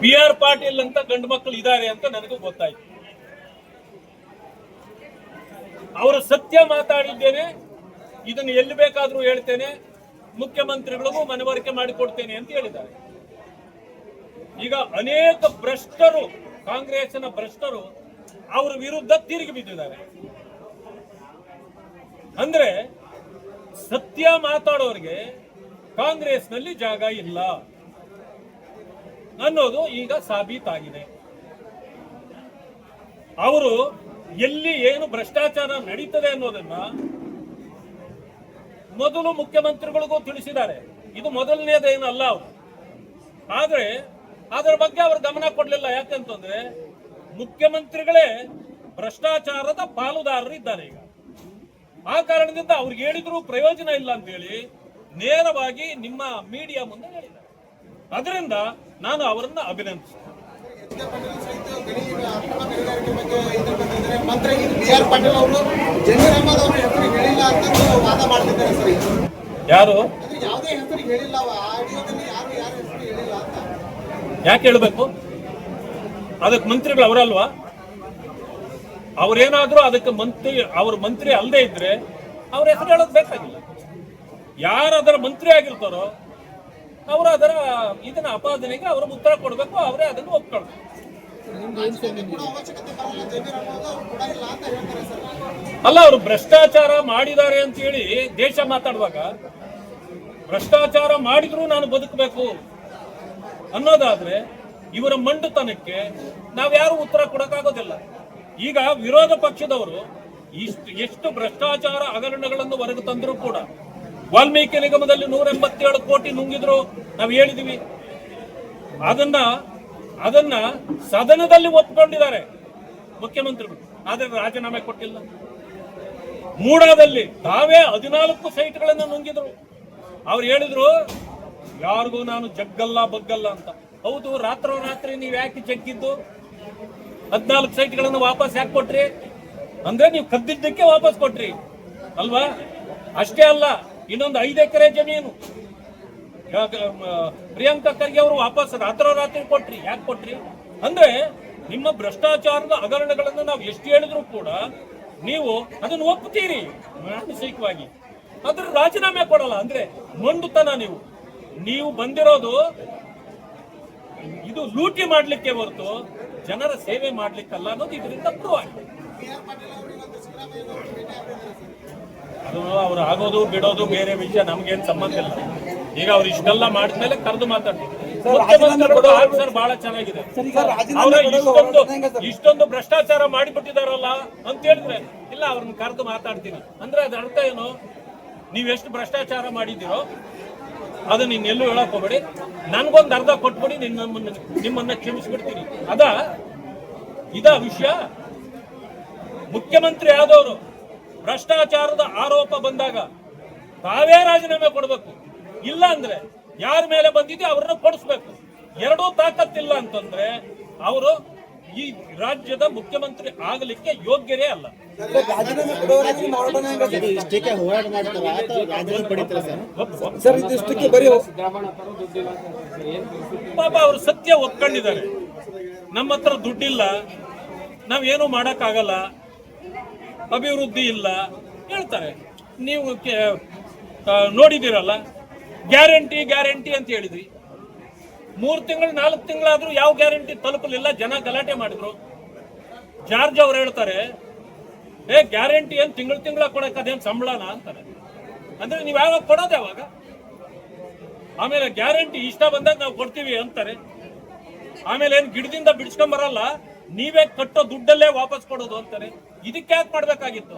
B R Patil ಅಂತ ಗಂಡು ಮಕ್ಕಳು ಇದ್ದಾರೆ ಅಂತ ನನಗೂ ಗೊತ್ತಾಯ್ತು. ಅವರು ಸತ್ಯ ಮಾತಾಡಿದ್ದೇನೆ, ಇದನ್ನು ಎಲ್ಲಿ ಬೇಕಾದ್ರೂ ಹೇಳ್ತೇನೆ, ಮುಖ್ಯಮಂತ್ರಿಗಳಿಗೂ ಮನವರಿಕೆ ಮಾಡಿಕೊಡ್ತೇನೆ ಅಂತ ಹೇಳಿದ್ದಾರೆ. ಈಗ ಅನೇಕ ಭ್ರಷ್ಟರು ಕಾಂಗ್ರೆಸ್ನ ಭ್ರಷ್ಟರು ಅವರ ವಿರುದ್ಧ ತಿರುಗಿ ಬಿದ್ದಿದ್ದಾರೆ. ಅಂದ್ರೆ ಸತ್ಯ ಮಾತಾಡೋರಿಗೆ ಕಾಂಗ್ರೆಸ್ನಲ್ಲಿ ಜಾಗ ಇಲ್ಲ. ಅನ್ನೋದು ಈಗ ಸಾಬೀತಾಗಿದೆ. ಅವರು ಎಲ್ಲಿ ಏನು ಭ್ರಷ್ಟಾಚಾರ ನಡೀತದೆ ಅನ್ನೋದನ್ನ ಮೊದಲು ಮುಖ್ಯಮಂತ್ರಿಗಳಿಗೂ ತಿಳಿಸಿದ್ದಾರೆ. ಇದು ಮೊದಲನೇದೇನಲ್ಲ ಅವರು. ಆದ್ರೆ ಅದರ ಬಗ್ಗೆ ಅವರು ಗಮನ ಕೊಡಲಿಲ್ಲ. ಯಾಕಂತಂದ್ರೆ ಮುಖ್ಯಮಂತ್ರಿಗಳೇ ಭ್ರಷ್ಟಾಚಾರದ ಪಾಲುದಾರರು ಇದ್ದಾರೆ ಈಗ. ಆ ಕಾರಣದಿಂದ ಅವ್ರಿಗೆ ಹೇಳಿದ್ರು ಪ್ರಯೋಜನ ಇಲ್ಲ ಅಂತ ಹೇಳಿ ನೇರವಾಗಿ ನಿಮ್ಮ ಮೀಡಿಯಾ ಮುಂದೆ ಹೇಳಿದ್ದಾರೆ. ಅದರಿಂದ ನಾನು ಅವರನ್ನ ಅಭಿನಂದಿಸ್ತೇನೆ. ಯಾರು? ಯಾಕೆ ಹೇಳ್ಬೇಕು? ಅದಕ್ಕೆ ಮಂತ್ರಿಗಳು ಅವರಲ್ವಾ ಅವ್ರೇನಾದ್ರೂ ಅದಕ್ಕೆ ಮಂತ್ರಿ, ಅವ್ರ ಮಂತ್ರಿ ಅಲ್ಲದೆ ಇದ್ರೆ ಅವ್ರ ಹೆಸರು ಹೇಳೋದು ಬೇಕಾಗಿಲ್ಲ. ಯಾರು ಅದರ ಮಂತ್ರಿ ಆಗಿರ್ತಾರೋ ಅವರು ಅದರ ಇದನ್ನ ಅಪಾದನೆಗೆ ಅವರು ಉತ್ತರ ಕೊಡಬೇಕು ಅವರೇ ಅದನ್ನು ಒಪ್ಕೊಳ್ಬೇಕು ಅಲ್ಲ ಅವರು ಭ್ರಷ್ಟಾಚಾರ ಮಾಡಿದ್ದಾರೆ ಅಂತ ಹೇಳಿ ದೇಶ ಮಾತಾಡುವಾಗ ಭ್ರಷ್ಟಾಚಾರ ಮಾಡಿದ್ರು ನಾನು ಬದುಕಬೇಕು ಅನ್ನೋದಾದ್ರೆ ಇವರ ಮಂಡುತನಕ್ಕೆ ನಾವ್ಯಾರು ಉತ್ತರ ಕೊಡಕ್ಕಾಗೋದಿಲ್ಲ. ಈಗ ವಿರೋಧ ಪಕ್ಷದವರು ಇಷ್ಟು ಎಷ್ಟು ಭ್ರಷ್ಟಾಚಾರ ಹಗರಣಗಳನ್ನು ಹೊರಗೆ ತಂದರೂ ಕೂಡ ವಾಲ್ಮೀಕಿ ನಿಗಮದಲ್ಲಿ ನೂರ ಎಂಬತ್ತೇಳು ಕೋಟಿ ನುಂಗಿದ್ರು ನಾವು ಹೇಳಿದೀವಿ. ಅದನ್ನ ಅದನ್ನ ಸದನದಲ್ಲಿ ಒಪ್ಕೊಂಡಿದ್ದಾರೆ ಮುಖ್ಯಮಂತ್ರಿಗಳು. ಆದರೆ ರಾಜೀನಾಮೆ ಕೊಟ್ಟಿಲ್ಲ. ಮೂಡಾದಲ್ಲಿ ತಾವೇ ಹದಿನಾಲ್ಕು ಸೈಟ್ಗಳನ್ನು ನುಂಗಿದ್ರು. ಅವ್ರು ಹೇಳಿದ್ರು, ಯಾರಿಗೂ ನಾನು ಜಗ್ಗಲ್ಲ, ಬಗ್ಗಲ್ಲ ಅಂತ. ಹೌದು, ರಾತ್ರೋರಾತ್ರಿ ನೀವು ಯಾಕೆ ಜಗ್ಗಿದ್ದು? ಹದಿನಾಲ್ಕು ಸೈಟ್ಗಳನ್ನು ವಾಪಸ್ ಯಾಕೆ ಕೊಟ್ರಿ? ಅಂದ್ರೆ ನೀವು ಕದ್ದಿದ್ದಕ್ಕೆ ವಾಪಸ್ ಕೊಟ್ರಿ. ಅಲ್ವಾ? ಅಷ್ಟೇ ಅಲ್ಲ. ಇನ್ನೊಂದು ಐದು ಎಕರೆ ಜಮೀನು. ಪ್ರಿಯಾಂಕಾ ಖರ್ಗೆ ಅವರು ವಾಪಸ್ ರಾತ್ರೋರಾತ್ರಿ ಕೊಟ್ರಿ. ಯಾಕೆ ಕೊಟ್ರಿ? ಅಂದ್ರೆ ನಿಮ್ಮ ಭ್ರಷ್ಟಾಚಾರದ ಹಗರಣಗಳನ್ನು ನಾವು ಎಷ್ಟು ಹೇಳಿದ್ರು ಕೂಡ ನೀವು ಅದನ್ನು ಒಪ್ಪುತ್ತೀರಿ ಮಾನಸಿಕವಾಗಿ. ಅದ್ರ ರಾಜೀನಾಮೆ ಕೊಡಲ್ಲ. ಅಂದ್ರೆ ಮೊಂಡುತನ ನೀವು. ನೀವು ಬಂದಿರೋದು ಇದು ಲೂಟಿ ಮಾಡ್ಲಿಕ್ಕೆ ಹೊರತು ಜನರ ಸೇವೆ ಮಾಡ್ಲಿಕ್ಕಲ್ಲ ಅನ್ನೋದು ಇದರಿಂದ ಪ್ರೂವ್. ಆಗಿದೆ ಅದು ಅವ್ರು ಆಗೋದು ಬಿಡೋದು ಬೇರೆ ವಿಷಯ ನಮ್ಗೇನ್ ಸಂಬಂಧ ಇಲ್ಲ. ಈಗ ಅವ್ರು ಇಷ್ಟೆಲ್ಲ ಮಾಡಿದ್ಮೇಲೆ ಕರೆದು ಆನ್ಸರ್ ಬಹಳ ಚೆನ್ನಾಗಿದೆ. ಅವ್ರ ಇಷ್ಟೊಂದು ಇಷ್ಟೊಂದು ಭ್ರಷ್ಟಾಚಾರ ಮಾಡಿಬಿಟ್ಟಿದಾರಲ್ಲ ಅಂತ ಹೇಳಿದ್ರೆ ಇಲ್ಲ ಅವ್ರನ್ನ ಕರೆದು ಮಾತಾಡ್ತೀನಿ. ಅಂದ್ರೆ ಅದ್ರ ಅರ್ಥ ಏನು? ನೀವ್ ಎಷ್ಟು ಭ್ರಷ್ಟಾಚಾರ ಮಾಡಿದ್ದೀರೋ ಅದು ನೀನ್ ಎಲ್ಲೂ ಹೇಳಕ್ ಹೋಗ್ಬೇಡಿ. ನನ್ಗೊಂದು ಅರ್ಧ ಕೊಟ್ಬಿಡಿ ನಿನ್ನ ನಿಮ್ಮನ್ನ ಕ್ಷಮಿಸ್ಬಿಡ್ತೀನಿ. ಅದ? ಇದ ವಿಷಯ? ಮುಖ್ಯಮಂತ್ರಿ ಆದವರು ಭ್ರಷ್ಟಾಚಾರದ ಆರೋಪ ಬಂದಾಗ ತಾವೇ ರಾಜೀನಾಮೆ ಕೊಡಬೇಕು. ಇಲ್ಲ ಅಂದ್ರೆ ಯಾರ ಮೇಲೆ ಬಂದಿದೆ ಅವರನ್ನು ಕೊಡಿಸ್ಬೇಕು. ಎರಡೂ ತಾಕತ್ತಿಲ್ಲ ಅಂತಂದ್ರೆ ಅವರು ಈ ರಾಜ್ಯದ ಮುಖ್ಯಮಂತ್ರಿ ಆಗಲಿಕ್ಕೆ ಯೋಗ್ಯರೇ ಅಲ್ಲ. ಪಾಪ ಅವರು ಸತ್ಯ ಒಪ್ಕೊಂಡಿದ್ದಾರೆ. ನಮ್ಮ ಹತ್ರ ದುಡ್ಡಿಲ್ಲ. ನಾವೇನು ಮಾಡೋಕ್ಕಾಗಲ್ಲ. ಅಭಿವೃದ್ಧಿ ಇಲ್ಲ. ಹೇಳ್ತಾರೆ. ನೀವು ನೋಡಿದ್ದೀರಲ್ಲ, ಗ್ಯಾರಂಟಿ ಗ್ಯಾರಂಟಿ ಅಂತ ಹೇಳಿದ್ರಿ. ಮೂರು ತಿಂಗಳು, ನಾಲ್ಕು ತಿಂಗಳಾದ್ರೂ ಯಾವ ಗ್ಯಾರಂಟಿ ತಲುಪಲಿಲ್ಲ, ಜನ ಗಲಾಟೆ ಮಾಡಿದ್ರು. ಜಾರ್ಜ್ ಅವ್ರು ಹೇಳ್ತಾರೆ, ಏ, ಗ್ಯಾರಂಟಿ ಏನು ತಿಂಗಳು ತಿಂಗಳ ಕೊಡಕ್ಕೆ ಅದೇನು ಸಂಬಳನ? ಅಂತಾರೆ. ಅಂದ್ರೆ ನೀವು ಯಾವಾಗ ಕೊಡೋದು ಯಾವಾಗ? ಆಮೇಲೆ ಗ್ಯಾರಂಟಿ ಇಷ್ಟ ಬಂದಾಗ ನಾವು ಕೊಡ್ತೀವಿ ಅಂತಾರೆ. ಆಮೇಲೆ ಏನು ಗಿಡದಿಂದ ಬಿಡಿಸ್ಕೊಂಬರಲ್ಲ ನೀವೇ ಕಟ್ಟೋ ದುಡ್ಡಲ್ಲೇ ವಾಪಸ್ ಕೊಡೋದು ಅಂತಾರೆ. ಇದಕ್ಕೆ ಯಾಕೆ ಮಾಡ್ಬೇಕಾಗಿತ್ತು?